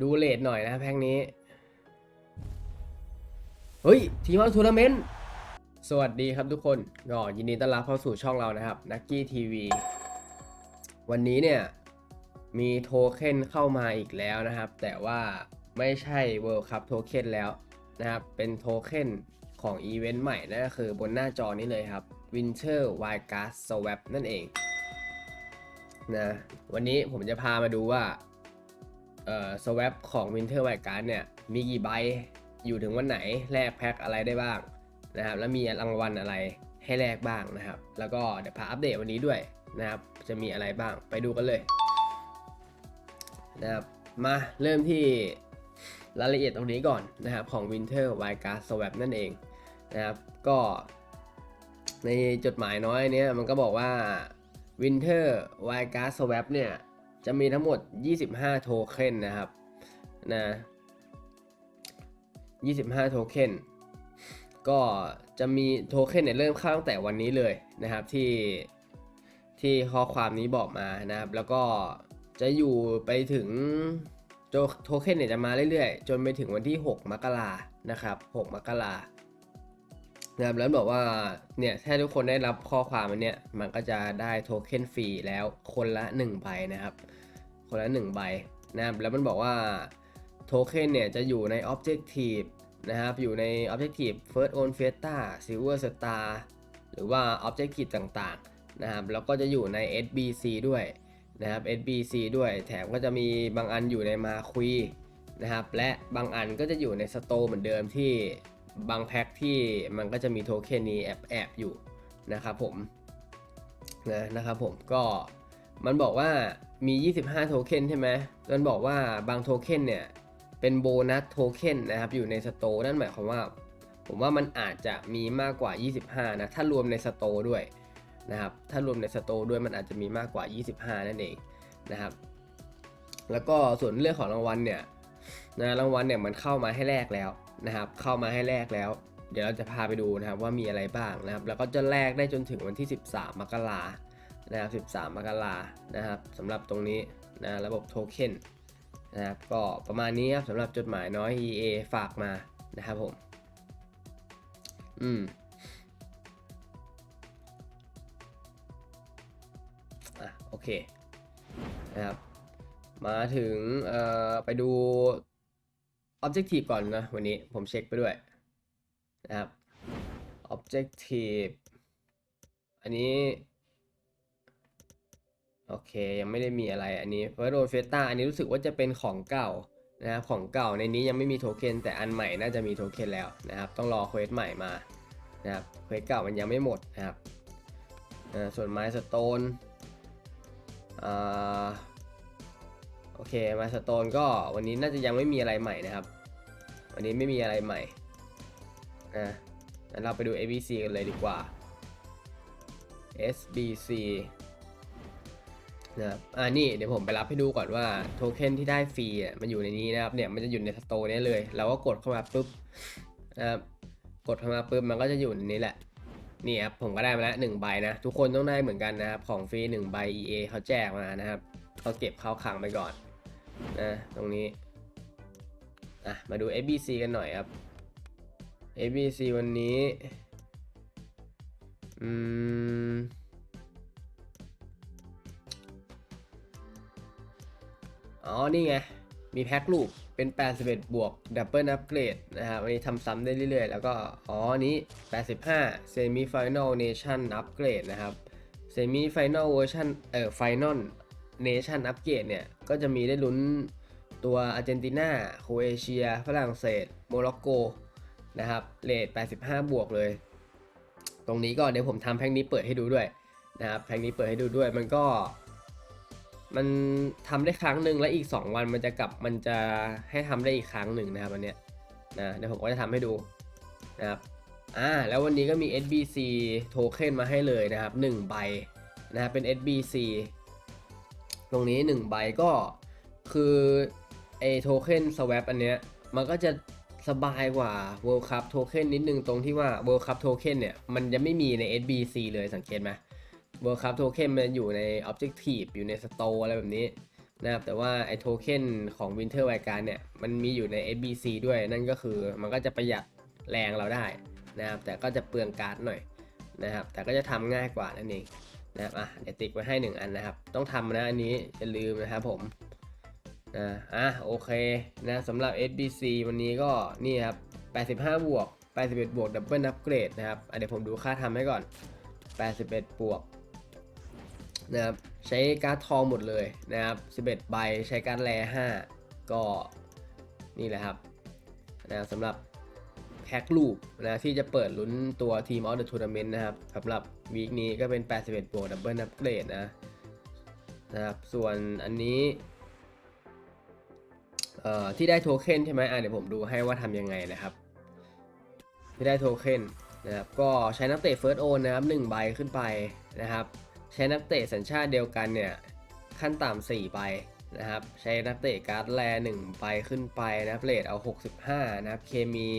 ดูเลทหน่อยนะแพ็คนี้ เฮ้ย ทีมเอาทัวร์นาเมนต์ สวัสดีครับทุกคนก็ยินดีต้อนรับเข้าสู่ช่องเรานะครับนักกี้ทีวีวันนี้เนี่ย มีโทเค็นเข้ามาอีกแล้วนะครับ แต่ว่าไม่ใช่ World Cup โทเค็นแล้วนะครับ เป็นโทเค็นของอีเวนต์ใหม่นั่นก็คือบนหน้าจอนี้เลยครับ Winter Wild Card Swap นั่นเองนะวันนี้ผมจะพามาดูว่า เอ่อ swap ของ Winter Wild Card เนี่ยมีกี่ใบอยู่ถึงวันไหนแลกแพ็คอะไรได้บ้างนะครับแล้วมีรางวัลอะไรให้แลกบ้างนะครับ แล้วก็เดี๋ยวพาอัปเดตวันนี้ด้วยนะครับจะมีอะไรบ้างไปดูกันเลยนะครับมาเริ่มที่รายละเอียดตรงนี้ก่อนนะครับของ Winter Wild Card Swap นั่นเองนะครับก็ในจดหมายน้อยเนี้ยมันก็บอกว่า Winter Wild Card Swap เนี่ย จะมีทั้งหมด 25 โทเค็นนะครับนะ25 โทเค็นก็จะมีโทเค็นเนี่ยเริ่มเข้าตั้งแต่วันนี้เลยนะครับที่ที่ข้อความนี้บอกมานะครับ แล้วก็จะอยู่ไปถึงโจโทเค็นเนี่ยจะมาเรื่อยๆ จนไปถึงวันที่ 6 มกรานะครับ 6 มกรา นะครับแล้วบอกว่าเนี่ยถ้าทุกคนได้รับข้อความอันเนี้ยมันก็จะได้โทเค็นฟรีแล้วคนละ1ใบนะครับ คนละ1ใบนะครับแล้วมันบอกว่าโทเค็นเนี่ยจะอยู่ใน Objective นะครับอยู่ใน Objective First on Fiesta Silver Star หรือว่า Objective ต่างๆนะครับแล้วก็จะอยู่ใน SBC ด้วยนะครับ SBC ด้วยแถมก็จะมีบางอันอยู่ในมาคุยนะครับและบางอันก็จะอยู่ในสโตเหมือนเดิมที่ บางแพ็คที่มันก็จะมีโทเค็นนี้แอบแอบๆอยู่นะครับผมนะนะครับผมก็มันบอกว่ามี 25 โทเค็นใช่ไหมมันบอกว่าบางโทเค็นเนี่ยเป็นโบนัสโทเค็นนะครับอยู่ในสโตร์นั่นหมายความว่า ผมว่ามันอาจจะมีมากกว่า 25 นะ ถ้ารวมในสโตร์ด้วยนะครับถ้ารวมในสโตร์ด้วยมันอาจจะมีมากกว่า 25 นั่นเองนะครับ แล้วก็ส่วนเรื่องของรางวัลเนี่ยนะรางวัลเนี่ยมันเข้ามาให้แลกแล้ว นะครับเข้ามาให้แลกแล้ว เดี๋ยวเราจะพาไปดูนะครับว่ามีอะไรบ้างนะครับแล้วก็จะแลกได้จนถึงวันที่ 13 มกรานะครับ 13 มกรานะครับสำหรับตรงนี้นะระบบโทเค็นนะครับก็ประมาณนี้ครับสำหรับจดหมายน้อย EA ฝากมานะครับผม อืมอะโอเคนะครับมาถึงเอ่อไปดู Objective ก่อนนะวันนี้ผมเช็คไปด้วยนะครับ Objective อันนี้ โอเค ยังไม่ได้มีอะไรอันนี้เฟอร์โรเฟต้าอันนี้รู้สึกว่าจะเป็นของเก่านะครับของเก่าในนี้ยังไม่มีโทเค็นแต่อันใหม่น่าจะมีโทเค็นแล้วนะครับ ต้องรอเควสใหม่มานะครับเควสเก่ามันยังไม่หมดนะครับส่วนไม้สโตนอ่า อเคไมสโตนก็วันนี้น่าจะยังไม่มีอะไรใหม่นะครับ วันนี้ไม่มีอะไรใหม่อะงั้นเราไปดู ABC กันเลยดีกว่า SBC นะครับอ่านี่เดี๋ยวผมไปรับให้ดูก่อนว่าโทเค็นที่ได้ฟรีอะมันอยู่ในนี้นะครับเนี่ยมันจะอยู่ในสโตร์นี้เลย เราก็กดเข้ามาปุ๊บนะครับกดเข้ามาปุ๊บมันก็จะอยู่ในนี้แหละนี่ครับผมก็ได้มาแล้วหนึ่งใบนะ ทุกคนต้องได้เหมือนกันนะครับ ของฟรีหนึ่งใบ EA เขาแจกมานะครับเขาเก็บเข้าขังไปก่อน นะตรงนี้อะมาดู ABC กันหน่อยครับ ABC วันนี้อืมอ๋อ นี่ไง มีแพ็คลูกเป็น 81 บวกดับเบิลอัปเกรดนะครับอันนี้ทำซ้ำได้เรื่อยๆ แล้วก็ อ๋อ นี้ 85 Semi Final Nation Upgrade นะครับ Semi Final Version เอ่อ Final Nation Upgrade เนชั่นอัปเกรดเนี่ย ก็จะมีได้ลุ้นตัวอาร์เจนตินาโครเอเชีย ฝรั่งเศส โมร็อกโก นะครับเรท85 บวกเลย ตรงนี้ก็เดี๋ยวผมทำแพ็คนี้เปิดให้ดูด้วยนะครับแพ็คนี้เปิดให้ดูด้วยมันก็ มันทำได้ครั้งหนึ่งแล้วอีก 2 วันมันจะกลับมันจะให้ทำได้อีกครั้งหนึ่งนะครับอันเนี้ยนะเดี๋ยวผมก็จะทำให้ดูนะครับอ่าแล้ววันนี้ก็มี SBC โทเค็นมาให้เลยนะครับ 1 ใบนะครับเป็น SBC ตรงนี้1ใบก็คือไอโทเค็นสว a p อันเนี้ยมันก็จะสบายกว่า World Cup โทเค็นนิดนึงตรงที่ว่า World Cup โทเค็นเนี่ยมันจะไม่มีใน SBC เลยสังเกตไหม World Cup Token มันอยู่ใน Objective อยู่ใน Store อะไรแบบนี้นะครับแต่ว่าไอโทเค็นของ Winter w i l d Card เนี่ยมันมีอยู่ใน SBC ด้วยนั่นก็คือมันก็จะประหยัดแรงเราได้นะครับแต่ก็จะเปลืองการ์ดหน่อยนะครับแต่ก็จะทำง่ายกว่านั่นเอง นะครับอะเดี๋ยวติ๊กไว้ให้หนึ่งอันนะครับ ต้องทำนะอันนี้อย่าลืมนะครับผมนะอะโอเคนะสำหรับ SBC วันนี้ก็นี่ครับ 85 บวก 81 บวกดับเบิลอัพเกรดนะครับเดี๋ยวผมดูค่าทำให้ก่อน 81 บวกนะครับใช้การ์ดทองหมดเลยนะครับ 11 ใบใช้การ์ดแร5ก็นี่แหละครับนะบสำหรับ แพ็กลูปนะที่จะเปิดลุ้นตัวทีมออฟเดอะทัวร์นาเมนต์นะครับสำหรับวีคนี้ก็เป็น 81บวกดับเบิลอัพเกรดนะนะครับส่วนอันนี้เอ่อที่ได้โทเค็นใช่ไหมอะเดี๋ยวผมดูให้ว่าทำยังไงนะครับ ที่ได้โทเค็นนะครับก็ใช้นักเตะเฟิร์สโอนนะครับ1ใบขึ้นไปนะครับ ใช้นักเตะสัญชาติเดียวกันเนี่ยขั้นต่ำ4ใบนะครับใช้นักเตะการ์ดแล1ใบขึ้นไปนะครับเลทเอา 65 นะครับเคมี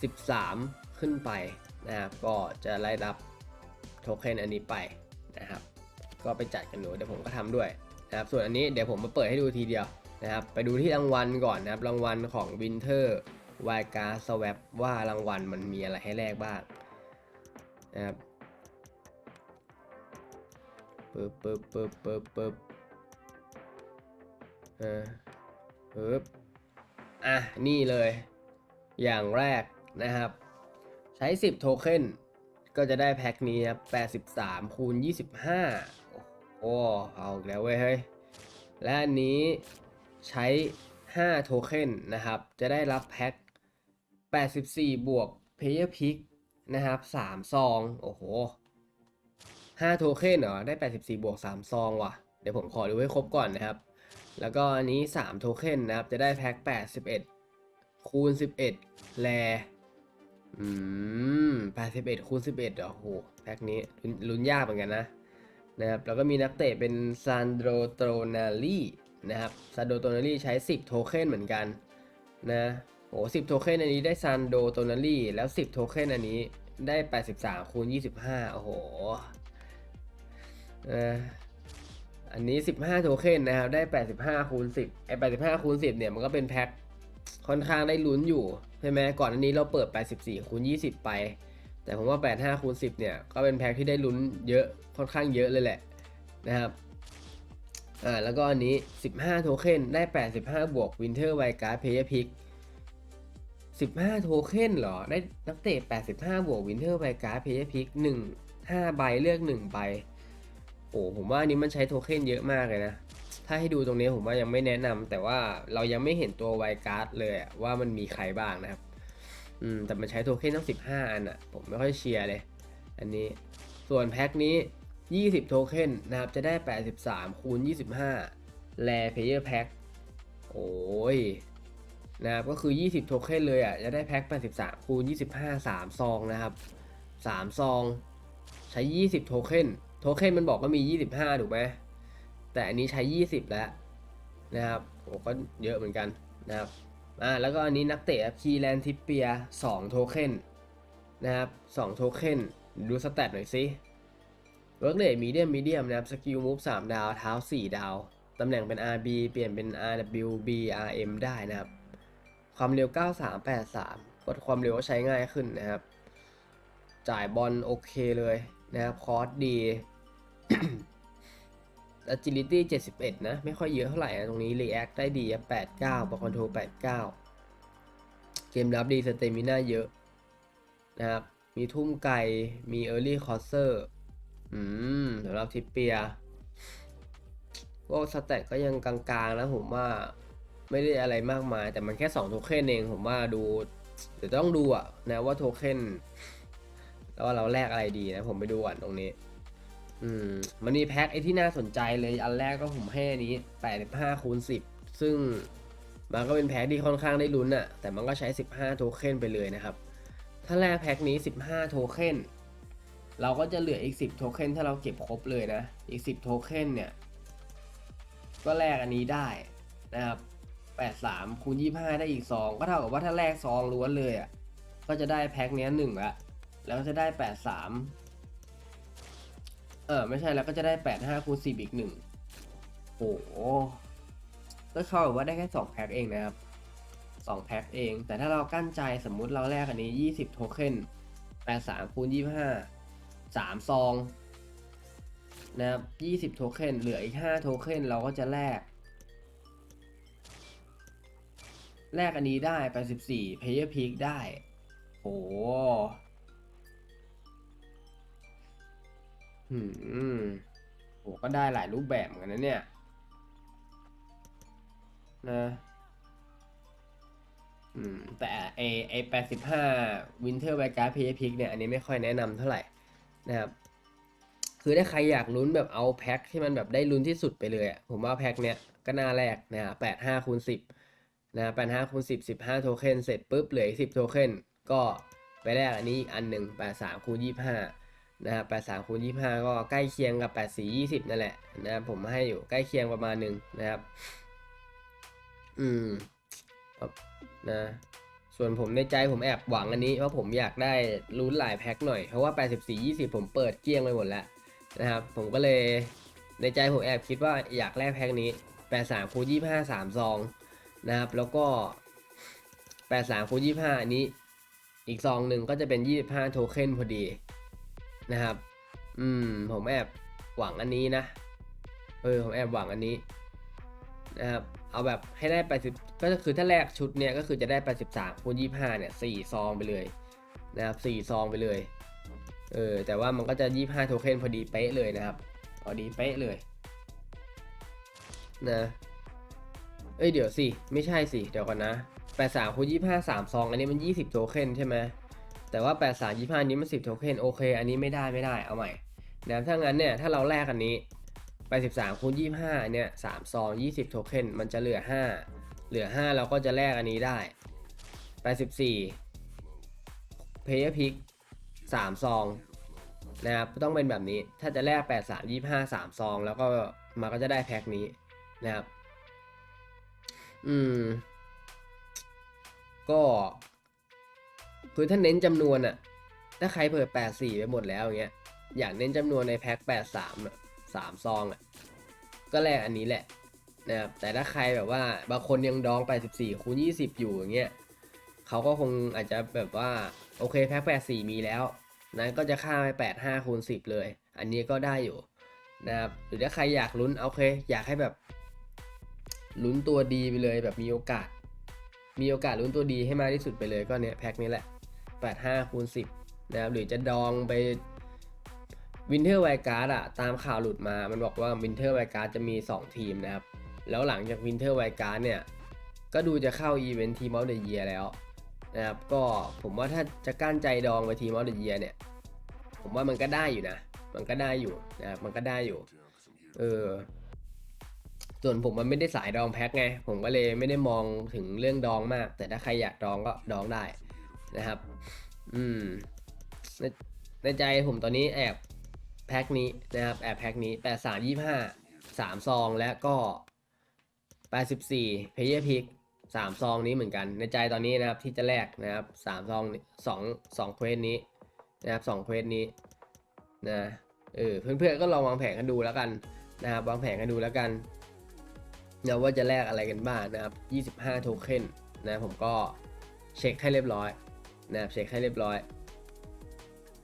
13 ขึ้นไปนะครับก็จะไล่รับโทเค็นอันนี้ไปนะครับก็ไปจัดกันดูเดี๋ยวผมก็ทำด้วยนะครับส่วนอันนี้เดี๋ยวผมมาเปิดให้ดูทีเดียวนะครับไปดูที่รางวัลก่อนนะครับรางวัลของ Winter w i l d Card Swap ว่ารางวัลมันมีอะไรให้แลกบ้างนะครับปึ๊บปึ๊บปึ๊บปึ๊บปึ๊บเออปึ๊บอะนี่เลย อย่างแรก นะครับ ใช้ 10 โทเค็นก็จะได้แพ็คนี้ครับ 83 คูณ 25 โอ้เอาอีกแล้วเว้ยเฮ้ย และอันนี้ใช้ 5 โทเค็นนะครับ จะได้รับแพ็ค 84 บวก Player Pick นะครับ 3 ซอง โอ้โห 5 โทเค็นเหรอ ได้ 84 บวก 3 ซองว่ะ เดี๋ยวผมขอดูให้ครบก่อนนะครับ แล้วก็อันนี้ 3 โทเค็นนะครับ จะได้แพ็ค 81 คูณ 11 แล อืม81คูณ11เหรอโหแพ็คนี้ลุ้นยากเหมือนกันนะนะครับแล้วก็มีนักเตะเป็นซานโดโตนาลีนะครับซานโดโตนาลีใช้ 10 โทเค็นเหมือนกันนะโห10โทเค็นอันนี้ได้ซานโดโตนาลีแล้ว 10 โทเค็นอันนี้ได้ 83คูณ25 โอ้โหอออันนี้ 15 โทเค็นนะครับ ได้ 85คูณ10ไอ้85คูณ10 เนี่ย มันก็เป็นแพ็ค ค่อนข้างได้ลุ้นอยู่ใช่ไหมก่อนอันนี้เราเปิด 84คูณ20 ไป แต่ผมว่า 85คูณ10 เนี่ย ก็เป็นแพ็คที่ได้ลุ้นเยอะค่อนข้างเยอะเลยแหละนะครับอ่าแล้วก็อันนี้ 15 โทเค็นได้ 85 บวก Winter w i l d Card Player Pick 15 โทเค็นเหรอ ได้นักเตะ 85 บวก Winter w i l d Card Player Pick 1 5 ใบเลือก 1 ใบโอ้ผมว่าอันนี้มันใช้โทเค็นเยอะมากเลยนะ ถ้าให้ดูตรงนี้ผมว่ายังไม่แนะนำแต่ว่าเรายังไม่เห็นตัวไวการ์ดเลยว่ามันมีใครบ้างนะครับ อืม แต่มันใช้โทเค็นตั้ง 15 อันอะผมไม่ค่อยเชียร์เลย อันนี้ ส่วนแพ็คนี้ 20 โทเค็นนะครับ จะได้ 83 คูณ 25 แลเพเยอร์แพ็ค โอ้ย นะครับ ก็คือ 20 โทเค็นเลยอะ จะได้แพ็ค 83 คูณ 25 3 ซองนะครับ 3 ซอง ใช้ 20 โทเค็น โทเค็นมันบอกว่ามี 25 ถูกไหม แต่อันนี้ใช้ 20 แล้วนะครับโอ้ก็เยอะเหมือนกันนะครับอ่าแล้วก็อันนี้นักเตะคีแลนทิปเปีย2โทเค็นนะครับ2โทเค็นดูสแตทหน่อยสิเวิร์กเรทมีเดียมมีเดียมนะครับสกิลมูฟ3ดาว เท้า 4 ดาว ตำแหน่งเป็น RB เปลี่ยนเป็น RW BRM ได้นะครับ ความเร็ว 9383 กดความเร็วก็ใช้ง่ายขึ้นนะครับ จ่ายบอลโอเคเลยนะครับ คอร์สดี agility 71 นะ ไม่ค่อยเยอะเท่าไหร่นะตรงนี้ react ได้ดี89บอลคอนโทรล89 เกมรับดีสเตมิน่าเยอะ นะครับ มีทุ่มไกลมี early crosser อืมสำหรับทิปเปียพวกสแตทก็ยังกลางๆนะผมว่าไม่ได้อะไรมากมาย แต่มันแค่2โทเค็นเองผมว่าดูเดี๋ยวต้องดูอะนะว่าโทเค็นแล้วเราแลกอะไรดีนะ ผมไปดูก่อนตรงนี้ อืมมันมีแพ็คไอที่น่าสนใจเลยอันแรกก็ผมให้อันนี้85คูณ10 ซึ่งมันก็เป็นแพ็คที่ค่อนข้างได้ลุ้นอะแต่มันก็ใช้ 15 โทเค็นไปเลยนะครับ ถ้าแลกแพ็คนี้ 15 โทเค็นเราก็จะเหลืออีก 10 โทเค็นถ้าเราเก็บครบเลยนะ อีก 10 โทเค็นเนี่ย ก็แลกอันนี้ได้นะครับ 83คูณ25 ได้อีก 2 ก็เท่ากับว่าถ้าแลกซองล้วนเลยอะก็จะได้แพ็คเนี้ย1ละแล้วจะได้ 83 เออไม่ใช่แล้วก็จะได้85คูณ10อีก1โอ้โหก็เข้ากับว่าได้แค่สองแพ็คเองนะครับสองแพ็คเอง แต่ถ้าเรากั้นใจสมมุติเราแลกอันนี้ยี่สิบโทเค็นแปดสามคูณยี่ห้าสามซองนะครับยี่สิบโทเค็นเหลืออีกห้าโทเค็นเราก็จะแลกแลกอันนี้ได้ไปสิบสี่เพย์พีคได้โห หืมโหก็ได้หลายรูปแบบเหมือนกันนะเนี่ย นะ อืม แต่ไอไอแปดสิบห้าวินเทอร์ไวการ์เพย์พิกเนี่ย อันนี้ไม่ค่อยแนะนำเท่าไหร่นะครับ คือถ้าใครอยากลุ้นแบบเอาแพ็คที่มันแบบได้ลุ้นที่สุดไปเลยอะผมว่าแพ็คเนี้ยก็น่าแรกนะฮะแปดห้าคูณสิบนะแปดห้าคูณสิบสิบห้าโทเค็นเสร็จปุ๊บเหลืออีกสิบโทเค็นก็ไปแลกอันนี้อีกอันหนึ่งแปดสามคูณยี่ห้า นะครับแปดสามคูณยี่ห้าก็ใกล้เคียงกับแปดสี่ยี่สิบนั่นแหละนะครับผมให้อยู่ใกล้เคียงประมาณหนึ่งนะครับ อืมนะ ส่วนผมในใจผมแอบหวังอันนี้เพราะผมอยากได้ลุ้นหลายแพ็คหน่อยเพราะว่า 84 20 ผมเปิดเกลี้ยงไปหมดแล้วนะครับ ผมก็เลยในใจผมแอบคิดว่าอยากแลกแพ็คนี้ 83คูณ25 3ซองนะครับ แล้วก็ 83คูณ25 อันนี้ อีกซองหนึ่งก็จะเป็น 25 โทเค็นพอดี นะครับ อืม ผมแอบหวังอันนี้นะ เออ ผมแอบหวังอันนี้นะครับ เอาแบบให้ได้ไปสิบก็คือถ้าแรกชุดเนี้ยก็คือจะได้ไปสิบสามคูณยี่ห้าเนี่ยสี่ซองไปเลยนะครับสี่ซองไปเลย เออ แต่ว่ามันก็จะยี่ห้าโทเค็นพอดีเป๊ะเลยนะครับ พอดีเป๊ะเลยนะ เอ้ยเดี๋ยวสิ ไม่ใช่สิ เดี๋ยวก่อนนะแปดสามคูณยี่ห้าสามซอง อันนี้มันยี่สิบโทเค็นใช่ไหม แต่ว่าแปดสามยี่ห้านี้มันสิบโทเค็นโอเค อันนี้ไม่ได้ไม่ได้เอาใหม่นะถ้างั้นเนี่ยถ้าเราแลกอันนี้ไป 13คูณ25เนี่ย3ซอง 20 โทเค็นมันจะเหลือ 5 เหลือ 5 เราก็จะแลกอันนี้ได้ไป14เพย์พิก3ซองนะครับต้องเป็นแบบนี้ถ้าจะแลก 8 3 25 3ซอง แล้วก็มันก็จะได้แพ็คนี้นะครับ อืม ก็ คือถ้าเน้นจำนวนอะถ้าใครเปิด84ไปหมดแล้วอย่างเงี้ยอยากเน้นจำนวนในแพ็ค83อะสามซองอะก็แลกอันนี้แหละนะครับแต่ถ้าใครแบบว่าบางคนยังดองไป14คูณ20อยู่อย่างเงี้ยเขาก็คงอาจจะแบบว่าโอเคแพ็ค84มีแล้ว นั้นก็จะค่าไป85คูณ10เลย อันนี้ก็ได้อยู่นะครับหรือถ้าใครอยากลุ้นโอเคอยากให้แบบลุ้นตัวดีไปเลยแบบมีโอกาส มีโอกาสลุ้นตัวดีให้มากที่สุดไปเลยก็เนี้ยแพ็คนี้แหละ 85คูณ10นะครับหรือจะดองไปวินเทอร์ไวการ์ดอะตามข่าวหลุดมา มันบอกว่าวินเทอร์ไวการ์ดจะมี 2 ทีมนะครับ แล้วหลังจากวินเทอร์ไวการ์ดเนี่ย ก็ดูจะเข้าอีเวนต์ทีมออฟเดอะเยียแล้วนะครับ ก็ผมว่าถ้าจะกั้นใจดองไปทีมออฟเดอะเยียเนี่ย ผมว่ามันก็ได้อยู่นะ มันก็ได้อยู่นะครับ มันก็ได้อยู่ เออ ส่วนผมมันไม่ได้สายดองแพ็คไง ผมก็เลยไม่ได้มองถึงเรื่องดองมาก แต่ถ้าใครอยากดองก็ดองได้ นะครับ อืมในในใจผมตอนนี้แอบแพ็คนี้นะครับ แอบแพ็คนี้แปดสามยี่ห้าสามซองและก็แปดสิบสี่เพย์พิกสามซองนี้เหมือนกัน ในใจตอนนี้นะครับที่จะแลกนะครับสามซองสองสองเควสนี้นะครับสองเควสนี้นะเออเพื่อนๆก็ลองวางแผนกันดูแล้วกันนะครับวางแผนกันดูแล้วกันนะว่าจะแลกอะไรกันบ้างนะครับยี่สิบห้าโทเค็นนะผมก็เช็คให้เรียบร้อย นะครับเช็คให้เรียบร้อย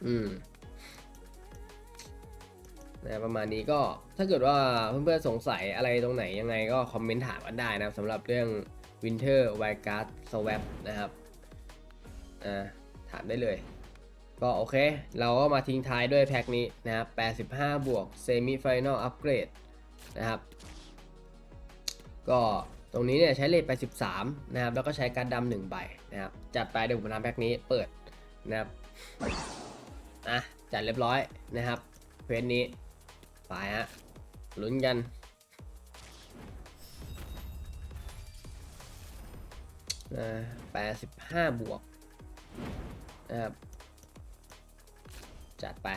อืมนะประมาณนี้ก็ถ้าเกิดว่าเพื่อนๆสงสัยอะไรตรงไหนยังไงก็คอมเมนต์ถามกันได้นะครับสำหรับเรื่อง Winter w i l d c a r d Swap นะครับอ่าถามได้เลย ก็โอเค เราก็มาทิ้งท้ายด้วยแพ็คนี้นะครับ85 บวก Semi Final Upgrade นะครับ ก็ ตรงนี้เนี่ยใช้เลทไป 13 นะครับ แล้วก็ใช้การดำหนึ่งใบนะครับ จัดไปเดี๋ยวผมทำแพ็คนี้เปิดนะครับอะจัดเรียบร้อยนะครับเควสนี้ไปฮะลุ้นกันแปดสิบห้าบวกนะครับจัดไป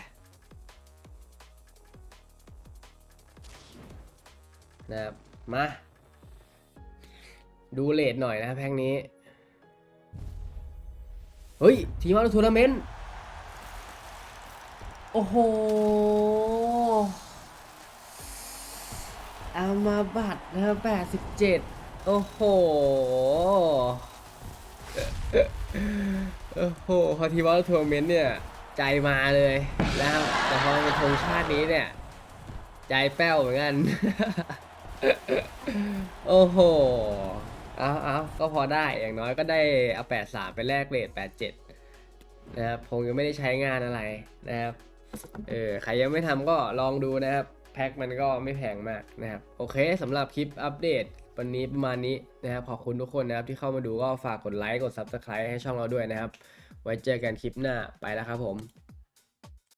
นะครับมา ดูเลทหน่อยนะแพ็กนี้ เฮ้ย ทีมเอาทัวร์นาเมนต์ โอ้โหอามาบัตนะครับ87โอ้โห โอ้โห พอทีว่าทัวร์เมนต์เนี่ย ใจมาเลยนะครับ แต่พอเป็นธงชาตินี้เนี่ย ใจแป้วเหมือนกัน โอ้โห เอาเอาก็พอได้อย่างน้อยก็ได้เอาแปดสามไปแลกเรทแปดเจ็ดนะครับคงยังไม่ได้ใช้งานอะไรนะครับเออใครยังไม่ทำก็ลองดูนะครับ แพ็คมันก็ไม่แพงมากนะครับ โอเคสำหรับคลิปอัปเดตวันนี้ประมาณนี้นะครับ ขอบคุณทุกคนนะครับที่เข้ามาดูก็ฝากกดไลค์กด Subscribe ให้ช่องเราด้วยนะครับ ไว้เจอกันคลิปหน้าไปแล้วครับผม